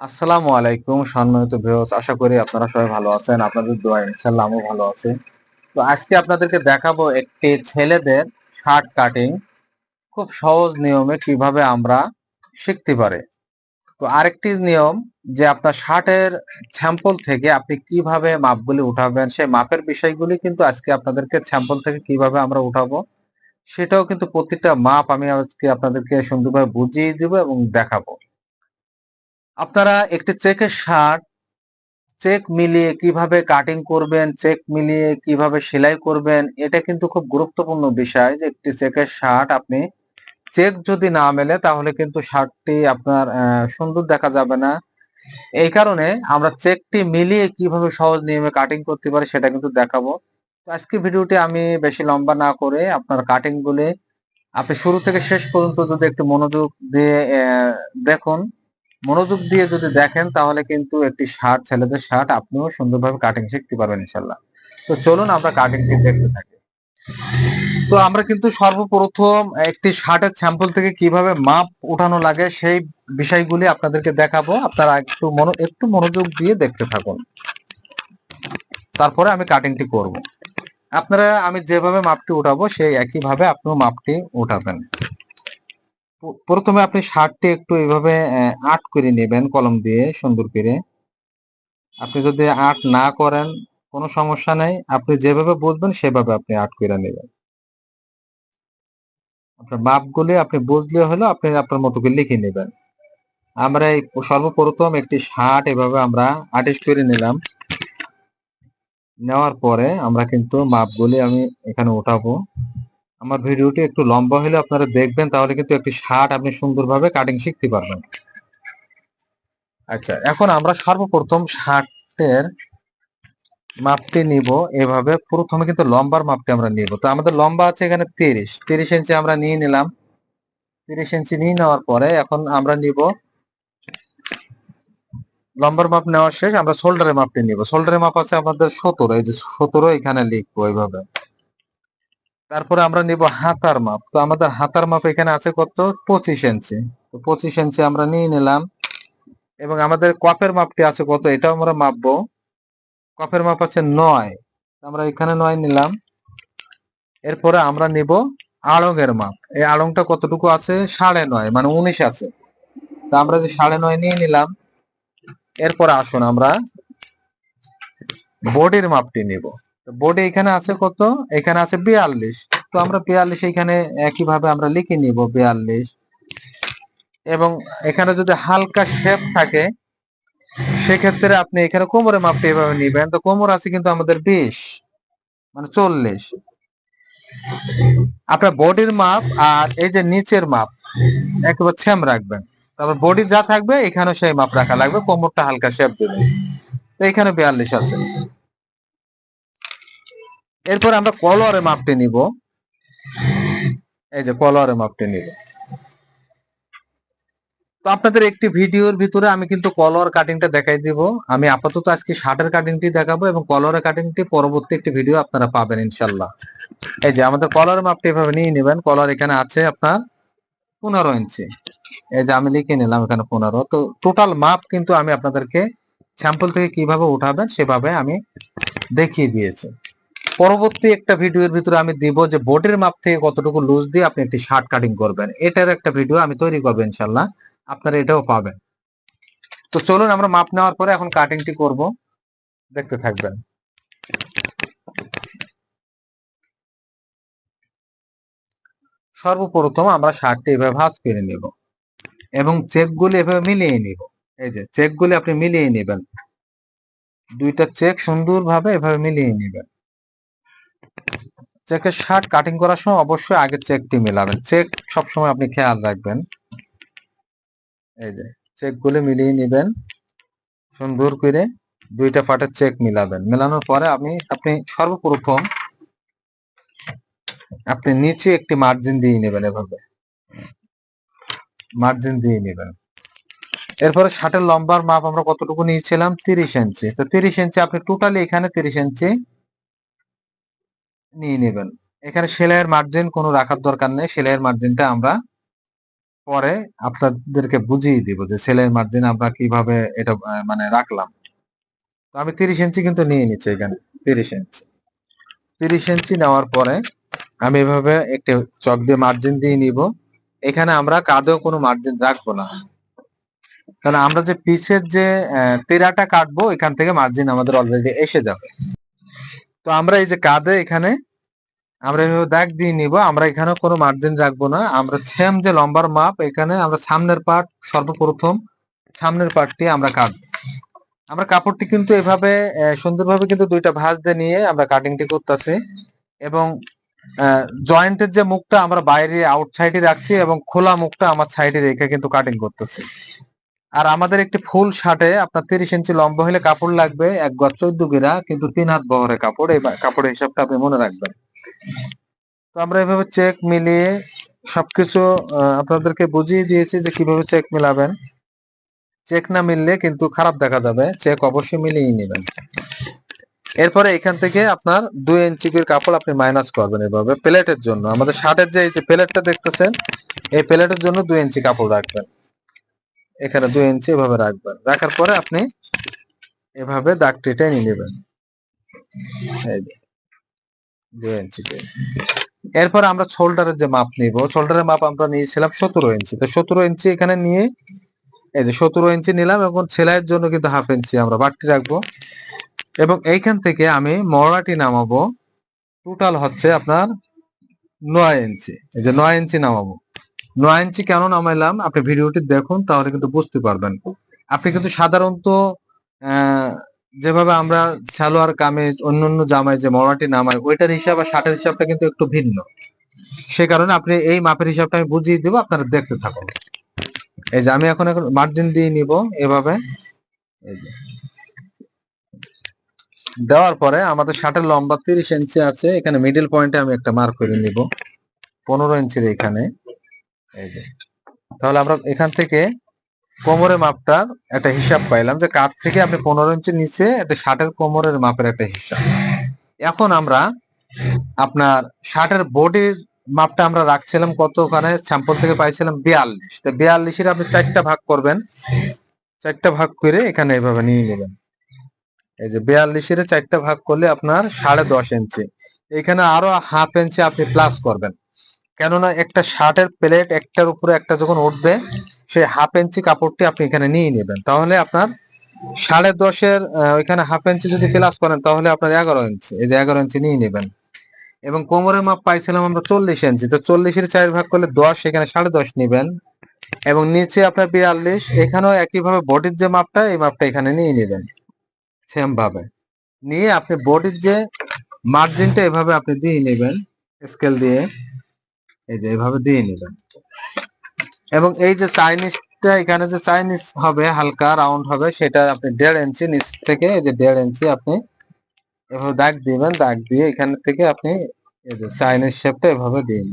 আসসালামু আলাইকুম, সম্মানিত ভিউয়ার্স। আশা করি আপনারা সবাই ভালো আছেন। আপনাদের দোয়া ইনশাআল্লাহ আমিও ভালো আছি। তো আজকে আপনাদেরকে দেখাবো একটি ছেলেদের শার্ট কাটিং। খুব সহজ নিয়মে কীভাবে আমরা শিখতে পারি। তো আরেকটি নিয়ম যে আপনার শার্টের স্যাম্পল থেকে আপনি কীভাবে মাপগুলি উঠাবেন, সেই মাপের বিষয়গুলি কিন্তু আজকে আপনাদেরকে স্যাম্পল থেকে কীভাবে আমরা উঠাবো, সেটাও কিন্তু প্রতিটা মাপ আমি আজকে আপনাদেরকে সুন্দরভাবে বুঝিয়ে দিব এবং দেখাবো। আপনারা একটি চেকের শার্ট চেক মিলিয়ে কীভাবে কাটিং করবেন, চেক মিলিয়ে কীভাবে সেলাই করবেন, এটা কিন্তু খুব গুরুত্বপূর্ণ বিষয় যে একটি চেকের শার্ট আপনি চেক যদি না মেলে তাহলে কিন্তু শার্টটি আপনার সুন্দর দেখা যাবে না। এই কারণে আমরা চেকটি মিলিয়ে কীভাবে সহজ নিয়মে কাটিং করতে পারি সেটা কিন্তু দেখাবো। তো আজকে ভিডিওটি আমি বেশি লম্বা না করে আপনার কাটিং গুলি আপনি শুরু থেকে শেষ পর্যন্ত যদি একটু মনোযোগ দিয়ে দেখুন মনোযোগ দিয়ে যদি দেখেন, তাহলে কিন্তু একটি শার্ট, ছেলেদের শার্ট আপনিও সুন্দরভাবে কাটিং শিখতে পারবেন ইনশাল্লাহ। তো চলুন আমরা কাটিংটি দেখতে থাকি। তো আমরা কিন্তু সর্বপ্রথম একটি শার্টের স্যাম্পল থেকে কীভাবে মাপ উঠানো লাগে সেই বিষয়গুলি আপনাদেরকে দেখাবো। আপনারা একটু মনো, একটু মনোযোগ দিয়ে দেখতে থাকুন। তারপরে আমি কাটিংটি করব। আপনারা, আমি যেভাবে মাপটি উঠাবো, সেই একইভাবে আপনিও মাপটি উঠাবেন। প্রথমে আপনি শার্টটি একটু এইভাবে আর্ট করে নেবেন, কলম দিয়ে সুন্দর করে। আপনি যদি আর্ট না করেন, কোনো সমস্যা নেই। আপনি যেভাবে বুঝবেন, সেভাবে আপনি আর্ট করে নেবেন। আপনার মাপগুলি আপনি বুঝলে হলো, আপনি আপনার মতো করে লিখে নেবেন। আমরা এই সর্বপ্রথম একটি শার্ট এভাবে আমরা আর্টিস্ট করে নিলাম। নেওয়ার পরে আমরা কিন্তু মাপগুলি আমি এখানে উঠাবো। আমার ভিডিওটি একটু লম্বা হলে আপনারা দেখবেন, তাহলে কিন্তু একটি শার্ট আপনি সুন্দরভাবে কাটিং শিখতে পারবেন। আচ্ছা এখন আমরা সর্বপ্রথম শার্টের মাপটি নিব। এভাবে প্রথমে কিন্তু লম্বার মাপটি আমরা নিব। তো আমাদের লম্বা আছে এখানে তিরিশ। তিরিশ ইঞ্চি আমরা নিয়ে নিলাম। তিরিশ ইঞ্চি নিয়ে নেওয়ার পরে এখন আমরা নিব লম্বার মাপ নেওয়া শেষ। আমরা শোল্ডারের মাপটি নিব। শোল্ডারের মাপ আছে আমাদের সতেরো। এই যে সতেরো এখানে লিখব এইভাবে। তারপরে আমরা নিব হাতার মাপ। তো আমাদের হাতার মাপ এখানে আছে কত? পঁচিশ ইঞ্চি। তো পঁচিশ ইঞ্চি আমরা নিয়ে নিলাম। এবং আমাদের কপের মাপটি আছে কত? এটাও আমরা মাপবো। কপের মাপ আছে নয়। আমরা এখানে নয় নিলাম। এরপরে আমরা নিব আড়ং-এর মাপ। এই আড়ংটা কতটুকু আছে? সাড়ে নয় মানে উনিশ আছে। তা আমরা যে সাড়ে নয় নিয়ে নিলাম, এরপরে আসুন আমরা বডির মাপটি নিব। বডি এখানে আছে কত? এখানে আছে বিয়াল্লিশ। তো আমরা বিয়াল্লিশ এখানে একইভাবে আমরা লিখে নিব বিয়াল্লিশ। এবং এখানে যদি হালকা শেপ থাকে, সেক্ষেত্রে আপনি এখানে কোমরের মাপটা এভাবে নিবেন। তো কোমর আছে কিন্তু আমাদের বিশ মানে চল্লিশ। আপনার বডির মাপ আর এই যে নিচের মাপ, একেবারে সেম রাখবেন। তারপর বডি যা থাকবে এখানে সেই মাপ রাখা লাগবে। কোমরটা হালকা শেপ দেবে তো এখানে বিয়াল্লিশ আছে। এরপর আমরা কলোয়ারের মাপটি নিব। এই যে কলোয়ারের মাপটি নিব। তো আপনাদের একটি ভিডিওর ভিতরে আমি কিন্তু কলর কাটিংটা দেখাই দিব। আমি আপাতত আজকে শার্টের কাটিংটি দেখাবো এবং কলরের কাটিংটি পরবর্তী একটি ভিডিও আপনারা পাবেন ইনশাল্লাহ। এই যে আমাদের কলরের মাপটি এভাবে নিয়ে নেবেন। কলর এখানে আছে আপনার পনেরো ইঞ্চি। এই যে আমি লিখে নিলাম এখানে পনেরো। তো টোটাল মাপ কিন্তু আমি আপনাদেরকে স্যাম্পল থেকে কীভাবে উঠাবেন সেভাবে আমি দেখিয়ে দিয়েছি। পরবর্তী একটা ভিডিওর ভিতরে আমি দিব যে বোর্ডের মাপ থেকে কতটুকু লুজ দিয়ে আপনি একটি শার্ট কাটিং করবেন। এটার একটা ভিডিও আমি তৈরি করব ইনশাল্লাহ আপনারা এটাও পাবেন। তো চলুন আমরা মাপ নেওয়ার পরে এখন কাটিংটি করব। দেখতে থাকবেন। সর্বপ্রথম আমরা শার্টটি এভাবে ভাঁজ করে নেব এবং চেকগুলি এভাবে মিলিয়ে নিব। এই যে চেকগুলি আপনি মিলিয়ে নেবেন। দুইটা চেক সুন্দরভাবে এভাবে মিলিয়ে নেবেন। চেকের শার্ট কাটিং করার সময় অবশ্যই আগে চেকটি মেলাবেন। চেক সবসময় আপনি খেয়াল রাখবেন। এই যে, চেকগুলি মিলিয়ে নেবেন। সুন্দর করে দুইটা পাটের চেক মিলাবেন। মেলানোর পরে আপনি আপনি সর্বপ্রথম আপনি নিচে একটি মার্জিন দিয়ে নেবেন এভাবে। মার্জিন দিয়ে নেবেন। এরপরে শার্টের লম্বার মাপ আমরা কতটুকু নিয়েছিলাম? তিরিশ ইঞ্চি তো তিরিশ ইঞ্চি আপনি টোটালি এখানে তিরিশ ইঞ্চি নিয়ে নেবেন। এখানে সেলাইয়ের মার্জিন কোনো রাখার দরকার নেই। সেলাইয়ের মার্জিনটা আমরা পরে আপনাদেরকে বুঝিয়ে দিব যে সেলাইয়ের মার্জিন আমরা কীভাবে এটা মানে রাখলাম। তো আমি তিরিশ ইঞ্চি কিন্তু নিয়ে নিচ্ছি এখানে, তিরিশ ইঞ্চি তিরিশ ইঞ্চি নেওয়ার পরে আমি এভাবে একটি চক দিয়ে মার্জিন দিয়ে নিব। এখানে আমরা কাঁধেও কোনো মার্জিন রাখব না। কারণ আমরা যে পিসের যে তেরাটা কাটবো, এখান থেকে মার্জিন আমাদের অলরেডি এসে যাবে। তো আমরা এই যে কাঁধে এখানে আমরা এভাবে দাগ দিয়ে নিব, আমরা এখানে কোনো মার্জিন রাখব না। আমরা সেম যে লম্বার মাপ, এখানে আমরা সামনের পার্ট সর্বপ্রথম সামনের পার্টটি আমরা কাটবো আমরা কাপড়টি কিন্তু এভাবে সুন্দরভাবে কিন্তু দুইটা ভাঁজ দিয়ে নিয়ে আমরা কাটিংটি করতেছি এবং জয়েন্টের যে মুখটা আমরা বাইরে আউটসাইডে রাখছি এবং খোলা মুখটা আমার সাইডে রেখে কিন্তু কাটিং করতেছি। আর আমাদের একটি ফুল শার্টে আপনার তিরিশ ইঞ্চি লম্বা হলে কাপড় লাগবে, এক গজ চোদ্দ গিরা, কিন্তু তিন হাত বহরের কাপড় এই কাপড়ের হিসাবটা আপনি মনে রাখবেন। তো আমরা এভাবে চেক মিলিয়ে সবকিছু আপনাদেরকে বুঝিয়ে দিয়েছি যে কীভাবে চেক মিলাবেন। চেক না মিললে কিন্তু খারাপ দেখা যাবে চেক অবশ্যই মিলিয়ে নেবেন। এরপরে এখান থেকে আপনার দুই ইঞ্চি করে কাপড় আপনি মাইনাস করবেন এভাবে, প্লেটের জন্য। আমাদের শার্টের যে এই যে প্লেটটা দেখতেছেন, এই প্লেটের জন্য দুই ইঞ্চি কাপড় রাখবেন। এখানে দুই ইঞ্চি এভাবে রাখবেন। রাখার পরে আপনি এভাবে দাগটি টেনে নেবেন। এই দুই ইঞ্চি এরপর আমরা শোল্ডারের যে মাপ নিব, শোল্ডারের মাপ আমরা নিয়েছিলাম সতেরো ইঞ্চি। তো সতেরো ইঞ্চি এখানে নিয়ে, এই যে সতেরো ইঞ্চি নিলাম এবং সেলাইয়ের জন্য কিন্তু হাফ ইঞ্চি আমরা বাড়তি রাখব। এবং এইখান থেকে আমি মরাটি নামাবো। টোটাল হচ্ছে আপনার নয় ইঞ্চি। এই যে নয় ইঞ্চি নামাবো। নয় ইঞ্চি কেন নামাইলাম? আপনি ভিডিওটি দেখুন, তাহলে কিন্তু বুঝতে পারবেন। আপনি কিন্তু সাধারণত যেভাবে আমরা সালোয়ার, কামিজ অন্যান্য জামাই যে মরাটি নামাই, ওইটার হিসাব আর শার্টের হিসাবটা কিন্তু একটু ভিন্ন। সে কারণে আপনি এই মাপের হিসাবটা আমি বুঝিয়ে দেবো, আপনারা দেখতে থাকুন। এই যে আমি এখন এখন মার্জিন দিয়ে নিব এভাবে। এই যে। দেওয়ার পরে আমাদের শার্টের লম্বা তিরিশ ইঞ্চি আছে, এখানে মিডল পয়েন্টে আমি একটা মার্ক করে নিব। পনেরো ইঞ্চির এখানে। তাহলে আমরা এখান থেকে কোমরের মাপটার একটা হিসাব পাইলাম যে কাঠ থেকে আপনি পনেরো ইঞ্চি নিচে একটা ষাটের কোমরের মাপের একটা হিসাব। এখন আমরা আপনার ষাটের বডির মাপটা আমরা রাখছিলাম কত ওখানে স্যাম্পল থেকে পাইছিলাম বিয়াল্লিশ। তো বিয়াল্লিশের আপনি চারটা ভাগ করবেন। চারটা ভাগ করে এখানে এভাবে নিয়ে নেবেন। এই যে বিয়াল্লিশের চারটা ভাগ করলে আপনার সাড়ে দশ ইঞ্চি। এখানে আরও হাফ ইঞ্চি আপনি প্লাস করবেন। কেননা একটা শার্টের প্লেট একটার উপরে একটা যখন উঠবে, সেই হাফ ইঞ্চি কাপড়টি আপনি এখানে নিয়ে নেবেন। তাহলে আপনার সাড়ে দশের ওইখানে হাফ ইঞ্চি যদি প্লাস করেন, তাহলে আপনার এগারো ইঞ্চি এই যে এগারো ইঞ্চি নিয়ে নেবেন। এবং কোমরের মাপ পাইছিলাম আমরা চল্লিশ ইঞ্চি তো চল্লিশের চার ভাগ করলে দশ, এখানে সাড়ে দশ নেবেন। এবং নিচে আপনার বিয়াল্লিশ, এখানেও একইভাবে বডির যে মাপটা, এই মাপটা এখানে নিয়ে নেবেন। সেম ভাবে। নিয়ে আপনি বডির যে মার্জিনটা এভাবে আপনি দিয়ে নেবেন স্কেল দিয়ে। এই যে এভাবে দিয়ে নেবেন। এবং এই যে চাইনিজটা, এখানে যে চাইনিজ হবে, হালকা রাউন্ড হবে, সেটা আপনি দেড় ইঞ্চি নিচ থেকে, এই যে দেড় ইঞ্চি আপনি এভাবে দাগ দিবেন, দাগ দিয়ে এখান থেকে আপনি এই যে চাইনিজ শেপটা এভাবে দিন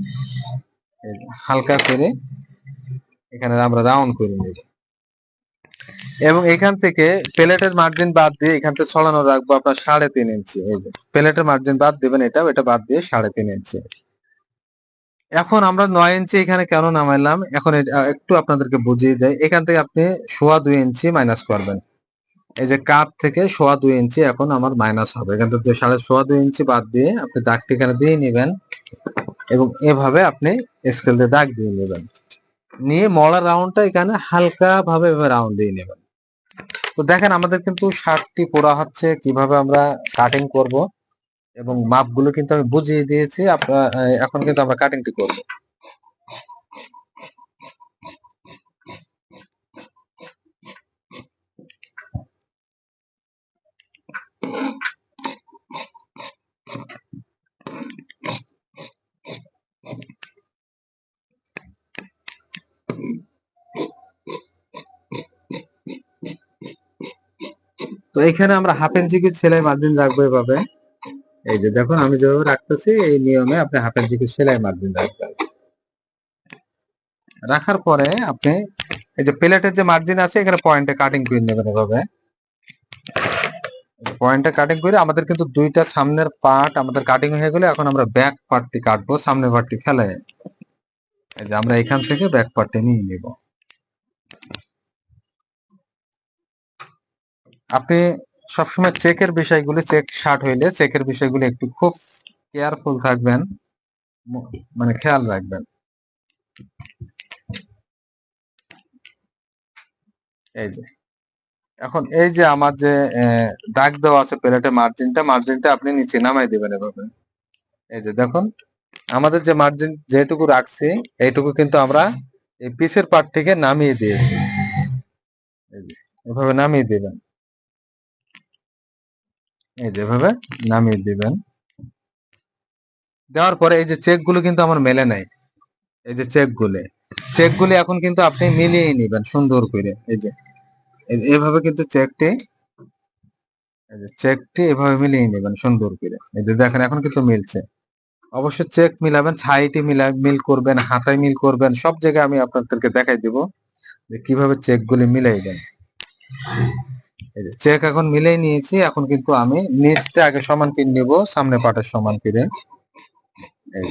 এই যে হালকা করে এখানে আমরা রাউন্ড করে নেব। এবং এখান থেকে প্লেটের মার্জিন বাদ দিয়ে এখান থেকে ছড়ানো রাখব আপনার সাড়ে তিন ইঞ্চি এই যে প্লেটের মার্জিন বাদ দিবেন এটা এটা বাদ দিয়ে সাড়ে তিন ইঞ্চি এখন আমরা নয় ইঞ্চি এখানে কেন নামাইলাম? এখন একটু আপনাদেরকে বুঝিয়ে দেয় এখান থেকে আপনি সোয়া দুই ইঞ্চি মাইনাস করবেন। এই যে কাপ থেকে সোয়া দুই ইঞ্চি এখন আমার মাইনাস হবে। এখান থেকে সাড়ে সোয়া দুই ইঞ্চি বাদ দিয়ে আপনি দাগটি এখানে দিয়ে নেবেন এবং এভাবে আপনি স্কেল দিয়ে দাগ দিয়ে নেবেন। নিয়ে মলার রাউন্ডটা এখানে হালকা ভাবে রাউন্ড দিয়ে নেবেন। তো দেখেন আমাদের কিন্তু শার্টটি পোড়া হচ্ছে। কীভাবে আমরা কাটিং করব? এবং মাপগুলো কিন্তু আমি বুঝিয়ে দিয়েছি। এখন কিন্তু আমরা কাটিংটি করব। তো এখানে আমরা হাফ ইঞ্চি কি সেলাই মার্জিন রাখব এভাবে? এই যে দেখুন, আমি যেভাবে রাখতেছি, এই নিয়মে আপনি হাতের ইঞ্চি কি সেলাই মার্জিন রাখবেন রাখার পরে আপনি এই যে প্লেটের যে মার্জিন আছে, এখানে পয়েন্টে কাটিং করে নেবেন এভাবে। পয়েন্টে কাটিং করে আমাদের কিন্তু দুইটা সামনের পার্ট আমাদের কাটিং হয়ে গেলে এখন আমরা ব্যাক পার্টটি কাটবো, সামনের পার্টটি ফেলে এই যে আমরা এখান থেকে ব্যাক পার্টে নিয়ে নিব। আপনি সবসময় চেকের বিষয়গুলি, চেক শার্ট হইলে চেকের বিষয়গুলি একটু খুব কেয়ারফুল থাকবেন মানে খেয়াল রাখবেন। এই যে, এখন এই যে আমার যে দাগ দেওয়া আছে প্লেটে মার্জিনটা মার্জিনটা আপনি নিচে নামাই দিবেন এভাবে। এই যে দেখুন, আমাদের যে মার্জিন যেটুকু রাখছি, এইটুকু কিন্তু আমরা এই পিসের পার্ট থেকে নামিয়ে দিয়েছি। এভাবে নামিয়ে দিবেন। এই যেভাবে নামিয়ে দিবেন। দেওয়ার পরে এই যে চেকগুলো কিন্তু আমার মেলে নাই। এই যে চেক গুলি। চেক গুলি এখন কিন্তু আপনি মিলিয়ে নিবেন সুন্দর করে। এই যে এইভাবে কিন্তু চেকটি চেকটি এভাবে মিলিয়ে নেবেন সুন্দর করে। এই যে দেখেন এখন কিন্তু মিলছে। অবশ্যই চেক মিলাবেন, ছাইটি মিলা, মিল করবেন, হাতায় মিল করবেন, সব জায়গায় আমি আপনাদেরকে দেখাই দিব যে কীভাবে চেক গুলি মিলাইবেন। এই যে চেক এখন মিলাই নিয়েছি, এখন কিন্তু আমি নিচটা আগে সমান করে নিব, সামনে পাটের সমান এই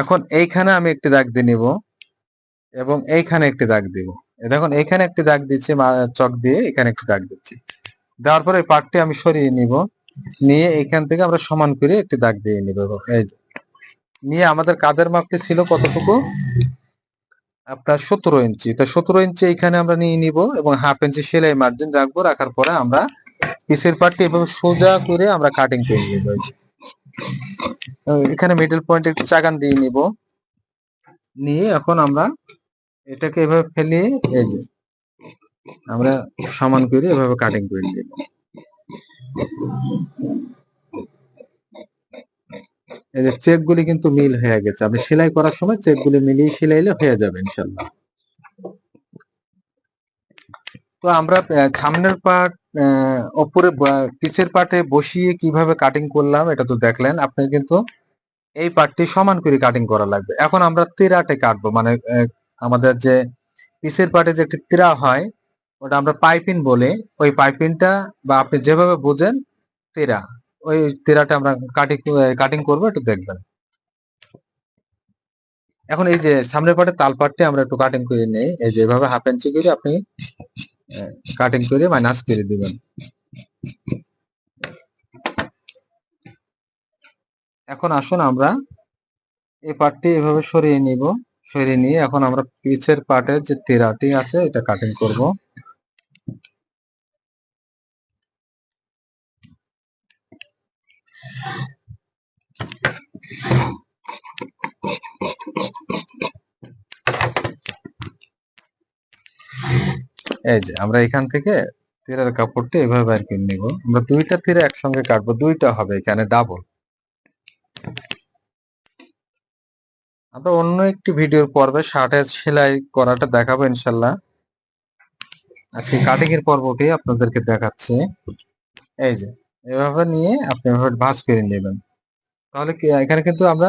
এখন এইখানে আমি একটি দাগ দিয়ে নিব এবং এইখানে একটি দাগ দিব। দেখুন, এইখানে একটি দাগ দিচ্ছি চক দিয়ে এখানে একটি দাগ দিচ্ছি। দেওয়ার পরে এই পার্টটি আমি সরিয়ে নিব, নিয়ে এইখান থেকে আমরা সমান করে একটি দাগ দিয়ে নিব। এই যে। নিয়ে আমাদের কাদের মাপটি ছিল কতটুকু? আপনার সতেরো ইঞ্চি। তো সতেরো ইঞ্চি এইখানে আমরা নিয়ে নিব এবং হাফ ইঞ্চি সেলাই মার্জিন রাখব, রাখার পরে আমরা পিসের পার্টটি এভাবে সোজা করে আমরা কাটিং করে নিব। এখানে মিডল পয়েন্ট একটু চাগান দিয়ে নিব। নিয়ে এখন আমরা এটাকে এভাবে ফেলিয়ে এই যে, আমরা সমান করে এভাবে কাটিং করে নিব। এই যে চেক গুলি কিন্তু মিল হয়ে গেছে। আপনি সেলাই করার সময় চেক গুলি মিলিয়ে সেলাইলে হয়ে যাবে ইনশাল্লাহ তো আমরা সামনের পার্ট ওপরে পিছের পার্টে বসিয়ে কীভাবে কাটিং করলাম এটা তো দেখলেন। আপনি কিন্তু এই পার্টটি সমান করে কাটিং করা লাগবে। এখন আমরা তিরাটে কাটবো। মানে আমাদের যে পিছের পার্টে যে একটি তিরা হয়, ওটা আমরা পাইপিং বলি। ওই পাইপিংটা বা আপনি যেভাবে বোঝেন তিরা। ওই তিরাটা আমরা কাটিং কাটিং করব, একটু দেখবেন। এখন এই যে সামনের পার্টের তাল পার্টটি আমরা একটু কাটিং করে নেই। এই যে এভাবে হাফ ইঞ্চি করে আপনি কাটিং করে মাইনাস করে দিবেন। এখন আসুন আমরা এই পার্টটি এভাবে সরিয়ে নিব। সরিয়ে নিয়ে এখন আমরা পিছের পার্টের যে তেরাটি আছে, এটা কাটিং করব। এই যে, আমরা এখান থেকে তীরের কাপড়টি এভাবে আর করে নিব। আমরা দুইটা তীরে একসঙ্গে কাটবো, দুইটা হবে এখানে ডাবল আমরা অন্য একটি ভিডিওর পর্বে শার্টের সেলাই করাটা দেখাবো ইনশাল্লাহ। আজকে কাটিং এর পর্বটি আপনাদেরকে দেখাচ্ছি। এই যে এভাবে নিয়ে আপনি এভাবে ভাঁজ করে নেবেন। তাহলে এখানে কিন্তু আমরা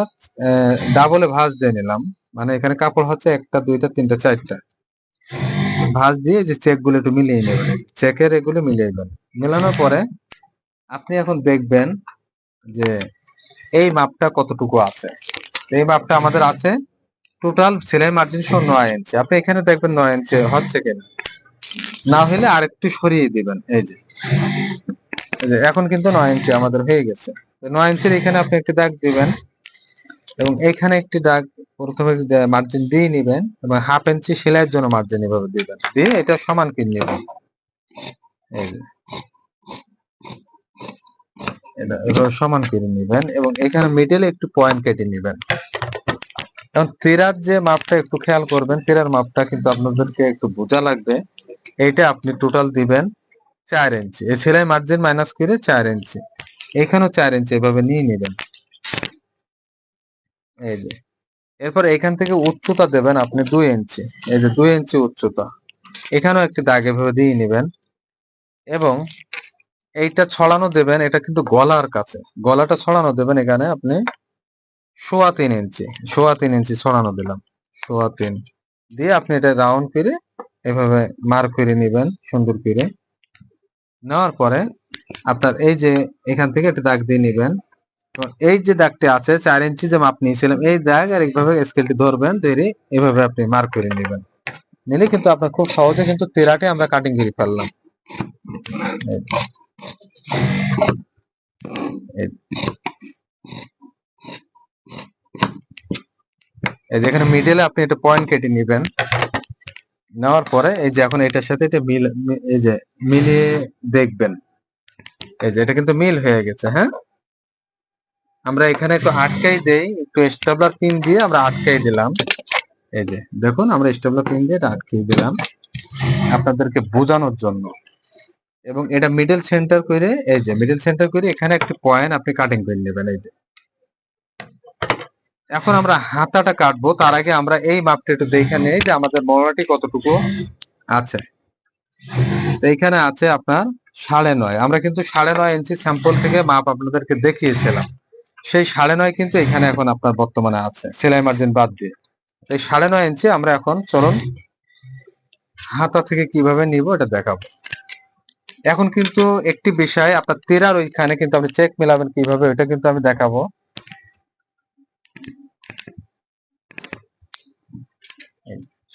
ডাবলে ভাঁজ দিয়ে নিলাম। মানে এখানে কাপড় হচ্ছে একটা, দুইটা, তিনটা, চারটা। ভাঁজ দিয়ে যে চেকগুলো একটু মিলিয়ে নেবেন। চেকের এগুলো মিলিয়ে নেবেন। মেলানোর পরে আপনি এখন দেখবেন যে এই মাপটা কতটুকু আছে। এই মাপটা আমাদের আছে টোটাল সেলাই মার্জিন সহ নয় ইঞ্চি আপনি এখানে দেখবেন নয় ইঞ্চি হচ্ছে কিনা। না হলে আরেকটু সরিয়ে দিবেন, এই যে। যে এখন কিন্তু নয় ইঞ্চি আমাদের হয়ে গেছে। নয় ইঞ্চির এখানে আপনি একটি দাগ দিবেন এবং এখানে একটি দাগ প্রথমে মার্জিন দিয়ে নিবেন এবং হাফ ইঞ্চি সেলাইয়ের জন্য মার্জিন এভাবে দিবেন। দিয়ে এটা সমান কিনে নেবেন। এটা এভাবে সমান করে নেবেন এবং এখানে মিডলে একটু পয়েন্ট কেটে নেবেন। এখন তেরার যে মাপটা একটু খেয়াল করবেন, তেরার মাপটা কিন্তু আপনাদেরকে একটু বোঝা লাগবে। এইটা আপনি টোটাল দিবেন। চার ইঞ্চি এই সেলাই মার্জিন মাইনাস করে চার ইঞ্চি এখানেও চার ইঞ্চি এভাবে নিয়ে নেবেন। এই যে। এরপর এখান থেকে উচ্চতা দেবেন আপনি দুই ইঞ্চি এই যে দুই ইঞ্চি উচ্চতা। এখানেও একটি দাগ এভাবে দিয়ে নেবেন। এবং এইটা ছড়ানো দেবেন, এটা কিন্তু গলার কাছে। গলাটা ছড়ানো দেবেন এখানে আপনি সোয়া তিন ইঞ্চি সোয়া তিন ইঞ্চি ছড়ানো দিলাম। সোয়া তিন। দিয়ে আপনি এটা রাউন্ড করে এভাবে মার করে নেবেন, সুন্দর করে। নেওয়ার পরে আপনার এই যে এখান থেকে একটা দাগ দিয়ে নেবেন এই যে দাগটি আছে, চার ইঞ্চি যে মাপ নিয়েছিলাম, এই দাগ আর এইভাবে স্কেলটি ধরবেন, ধরে এভাবে আপনি মার্ক করে নেবেন নিলে কিন্তু আপনার খুব সহজে কিন্তু তেরাটে আমরা কাটিং করে ফেললাম এই যে। এই যে। এখানে মিডলে আপনি একটা পয়েন্ট কেটে নেবেন নেওয়ার পরে এই যে এখন এটার সাথে এটা মিল এই যে মিলিয়ে দেখবেন। এই যে এটা কিন্তু মিল হয়ে গেছে হ্যাঁ? আমরা এখানে একটু আটকাই দেই, একটু স্টেবলার পিন দিয়ে আমরা আটকাই দিলাম। এই যে, দেখুন, আমরা স্টেবলার পিন দিয়ে এটা আটকিয়ে দিলাম আপনাদেরকে বোঝানোর জন্য। এবং এটা মিডল সেন্টার করে, এই যে মিডল সেন্টার করে এখানে একটি পয়েন্ট আপনি কাটিং করে নেবেন, এই যে। এখন আমরা হাতাটা কাটবো। তার আগে আমরা এই মাপটা একটু দেখে নেই যে আমাদের মরনাটি কতটুকু আছে। এইখানে আছে আপনার সাড়ে নয়। আমরা কিন্তু সাড়ে নয় ইঞ্চি স্যাম্পল থেকে মাপ আপনাদেরকে দেখিয়েছিলাম। সেই সাড়ে নয় কিন্তু এখানে এখন আপনার বর্তমানে আছে। সেলাই মার্জিন বাদ দিয়ে। এই সাড়ে নয় ইঞ্চি আমরা এখন চলুন হাতা থেকে কীভাবে নিব এটা দেখাবো। এখন কিন্তু একটি বিষয়, আপনার তেরার ওইখানে কিন্তু আপনি চেক মেলাবেন কীভাবে এটা কিন্তু আমি দেখাবো।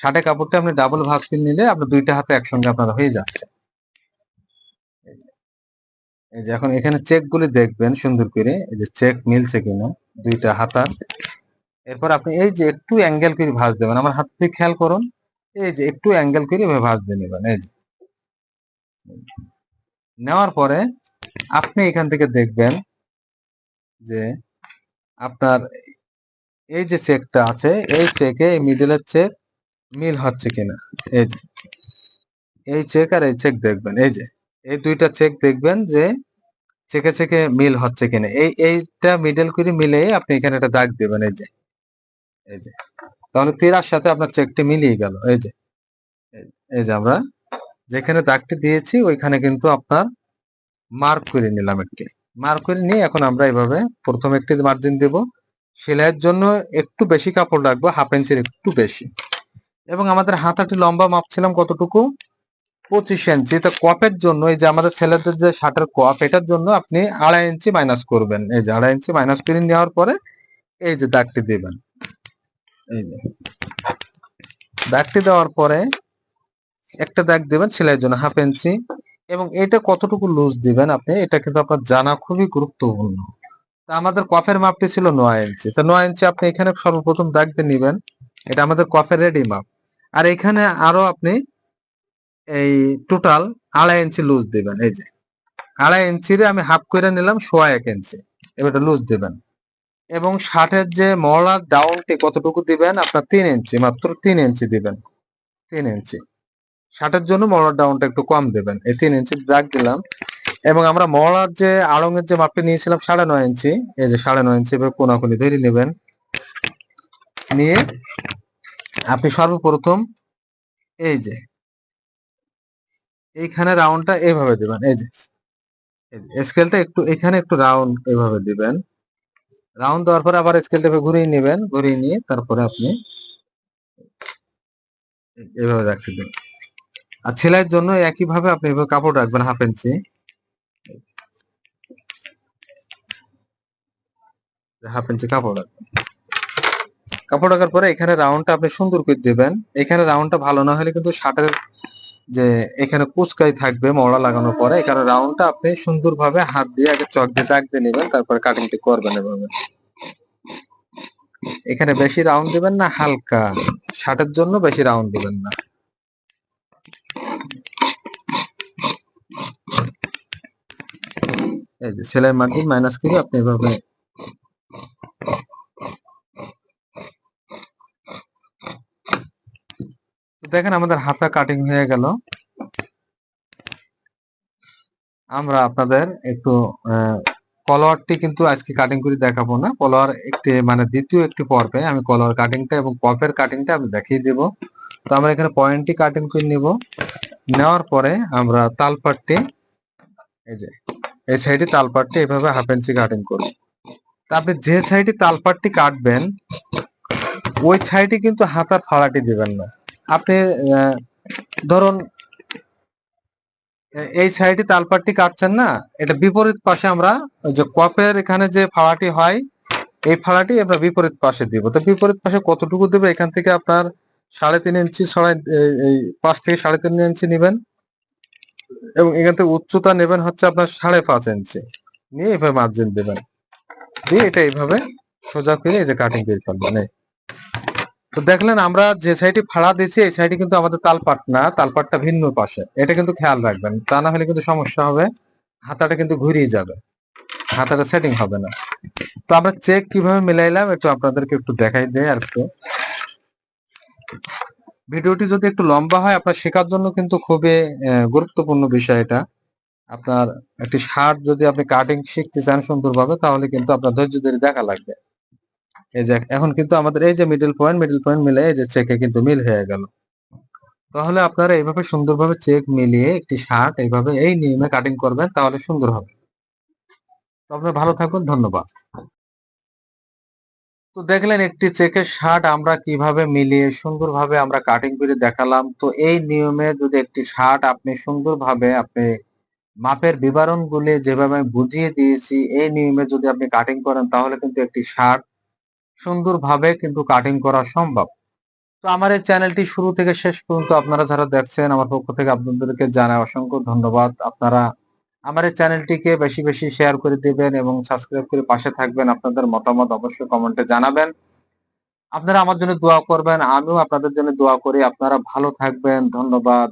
ষাটে কাপড়টা আপনি ডাবল ভাঁজ পিন নিলে আপনার দুইটা হাতে একসঙ্গে আপনার হয়ে যাচ্ছে। এই যে এখন এখানে চেক গুলি দেখবেন সুন্দর করে, এই যে চেক মিলছে কিনা, দুইটা হাতার। এরপর আপনি এই যে একটু অ্যাঙ্গেল করে ভাঁজ দেবেন, আমার হাত থেকে খেয়াল করুন, এই যে একটু অ্যাঙ্গেল করে এভাবে ভাঁজ দিয়ে নেবেন, এই যে। নেওয়ার পরে আপনি এখান থেকে দেখবেন যে আপনার এই যে চেকটা আছে, এই চেকে মিডলের চেক মিল হচ্ছে কিনা? এই যে, এই চেক আর এই চেক দেখবেন, এই যে, এই দুইটা চেক দেখবেন যে চেকে চেকে মিল হচ্ছে কিনা। এই, এইটা মিডল করে মিলে আপনি এখানে একটা দাগ দেবেন, এই যে এই যে, তাহলে তেরার সাথে আপনার চেকটি মিলিয়ে গেল, এই যে, এই- যে আমরা যেখানে দাগটি দিয়েছি ওইখানে কিন্তু আপনার মার্ক করে নিলাম একটি। মার্ক করে নিয়ে এখন আমরা এভাবে প্রথম একটি মার্জিন দেব। সেলাইয়ের জন্য একটু বেশি কাপড় রাখব হাফ ইঞ্চির একটু বেশি। এবং আমাদের হাতাটি লম্বা মাপছিলাম কতটুকু? পঁচিশ ইঞ্চি তো কপের জন্য, এই যে আমাদের ছেলেদের যে শার্টের কপ এটার জন্য আপনি আড়াই ইঞ্চি মাইনাস করবেন। এই যে আড়াই ইঞ্চি মাইনাস করে নেওয়ার পরে, এই যে দাগটি দিবেন। এই যে। দাগটি দেওয়ার পরে একটা দাগ দিবেন সেলাইয়ের জন্য হাফ ইঞ্চি এবং এটা কতটুকু লুজ দিবেন আপনি, এটা কিন্তু আপনার জানা খুবই গুরুত্বপূর্ণ। তা আমাদের কফের মাপটি ছিল নয় ইঞ্চি তো নয় ইঞ্চি আপনি এখানে সর্বপ্রথম দাগ দিয়ে নিবেন। এটা আমাদের কফের রেডি মাপ। আর এখানে আরও আপনি এই টোটাল আড়াই ইঞ্চি লুজ দিবেন, এই যে। আড়াই ইঞ্চিরে আমি হাফ করে নিলাম, সোয়া এক ইঞ্চি। এবার লুজ দিবেন। এবং শার্টের যে মলার ডাউনটি কতটুকু দিবেন? আপনার তিন ইঞ্চি, মাত্র তিন ইঞ্চি দিবেন। তিন ইঞ্চি। শার্টের জন্য মলার ডাউনটা একটু কম দেবেন। এই তিন ইঞ্চি দাগ দিলাম। এবং আমরা মলার যে আড়ঙের যে মাপটি নিয়েছিলাম, সাড়ে নয় ইঞ্চি, এই যে সাড়ে নয় ইঞ্চি এবার কোনাকুনি ধরে নেবেন। নিয়ে আপনি সর্বপ্রথম এই যে, এইখানে রাউন্ডটা এইভাবে দিবেন, এই যে স্কেলটা একটু, এখানে একটু রাউন্ড এইভাবে দিবেন। রাউন্ড দেওয়ার পরে আবার স্কেলটা ঘুরিয়ে নেবেন, ঘুরিয়ে নিয়ে তারপরে আপনি এইভাবে রাখতে দেবেন। আর সেলাইয়ের জন্য একই ভাবে আপনি এভাবে কাপড় রাখবেন হাফ ইঞ্চি হাফ ইঞ্চি কাপড় রাখবেন। কাপড় রাখার পরে এখানে রাউন্ডটা আপনি সুন্দর করে দিবেন। এখানে রাউন্ডটা ভালো না হলে কিন্তু শার্টের যে এখানে কুচকাই থাকবে মড়া লাগানোর পরে, এখানে রাউন্ডটা আপনি সুন্দরভাবে হাত দিয়ে আগে চক দিয়ে দাগ দিয়ে নেবেন, তারপরে কাটিংটি করবেন এভাবে। এখানে বেশি রাউন্ড দিবেন না, হালকা। শার্টের জন্য বেশি রাউন্ড দিবেন না। এই যে সেলাই মার্জিন মাইনাস করে আপনি এভাবে দেখেন আমাদের হাতা কাটিং হয়ে গেল। আমরা আপনাদের একটু কলোয়ারটি কিন্তু আজকে কাটিং করে দেখাবো না। কলোয়ার একটি মানে দ্বিতীয় একটি পর্বে আমি কলোয়ার কাটিংটা এবং কপের কাটিংটা আমি দেখিয়ে দেব। তো আমরা এখানে পয়েন্টটি কাটিং করে নিব। নেওয়ার পরে আমরা তালপাটটি, এই যে, এই সাইডে তালপাটটি এভাবে হাফ ইঞ্চি কাটিং করব। তা আপনি যে সাইডে তালপাটটি কাটবেন, ওই সাইডে কিন্তু হাতার ফাড়াটি দিবেন না। আপনি ধরুন, এই সাইডে তালপাটটি কাটছেন না, এটা বিপরীত পাশে আমরা যে কপের এখানে যে ফাড়াটি হয়, এই ফাড়াটি আমরা বিপরীত পাশে দিব। তো বিপরীত পাশে কতটুকু দেবে? এখান থেকে আপনার সাড়ে তিন ইঞ্চি ছড়াই পাশ থেকে সাড়ে তিন ইঞ্চি নেবেন। এবং এখান থেকে উচ্চতা নেবেন হচ্ছে আপনার সাড়ে পাঁচ ইঞ্চি। নিয়ে এইভাবে মার্জিন দেবেন। দিয়ে এটা এইভাবে সোজা করে এই যে কাটিং করে ফেলবেন। তো দেখলেন আমরা যে সাইডে ফাড়া দিচ্ছি এই সাইডে কিন্তু আমাদের তালপাট না, তালপাটটা ভিন্ন পাশে। এটা কিন্তু খেয়াল রাখবেন, তা না হলে কিন্তু সমস্যা হবে, হাতাটা কিন্তু ঘুরিয়ে যাবে, হাতাটা সেটিং হবে না। তো আমরা চেক কীভাবে মিলাইলাম, একটু আপনাদেরকে একটু দেখাই দেয় আর একটু। ভিডিওটি যদি একটু লম্বা হয়, আপনার শেখার জন্য কিন্তু খুবই গুরুত্বপূর্ণ বিষয় এটা। আপনার একটি শার্ট যদি আপনি কাটিং শিখতে চান সুন্দরভাবে, তাহলে কিন্তু আপনার ধৈর্য ধরে দেখা লাগবে। এই যে, এখন কিন্তু আমাদের এই যে মিডল পয়েন্ট মিডল পয়েন্ট মিলে এই যে চেকে কিন্তু মিল হয়ে গেল। তাহলে আপনারা এইভাবে সুন্দরভাবে চেক মিলিয়ে একটি শার্ট এইভাবে এই নিয়মে কাটিং করবেন, তাহলে সুন্দর হবে। তো আপনার ভালো থাকুন, ধন্যবাদ। তো দেখলেন একটি চেকের শার্ট আমরা কীভাবে মিলিয়ে সুন্দরভাবে আমরা কাটিং করে দেখালাম। তো এই নিয়মে যদি একটি শার্ট আপনি সুন্দরভাবে আপনি মাপের বিবরণগুলি যেভাবে বুঝিয়ে দিয়েছি, এই নিয়মে যদি আপনি কাটিং করেন, তাহলে কিন্তু একটি শার্ট সুন্দরভাবে কিন্তু কাটিং করা সম্ভব। তো আমার এই চ্যানেলটি শুরু থেকে শেষ পর্যন্ত আপনারা যারা দেখছেন, আমার পক্ষ থেকে আপনাদেরকে জানাই অসংখ্য ধন্যবাদ। আপনারা আমার এই চ্যানেলটিকে বেশি বেশি শেয়ার করে দিবেন এবং সাবস্ক্রাইব করে পাশে থাকবেন। আপনাদের মতামত অবশ্যই কমেন্টে জানাবেন। আপনারা আমার জন্য দোয়া করবেন, আমিও আপনাদের জন্য দোয়া করি। আপনারা ভালো থাকবেন। ধন্যবাদ।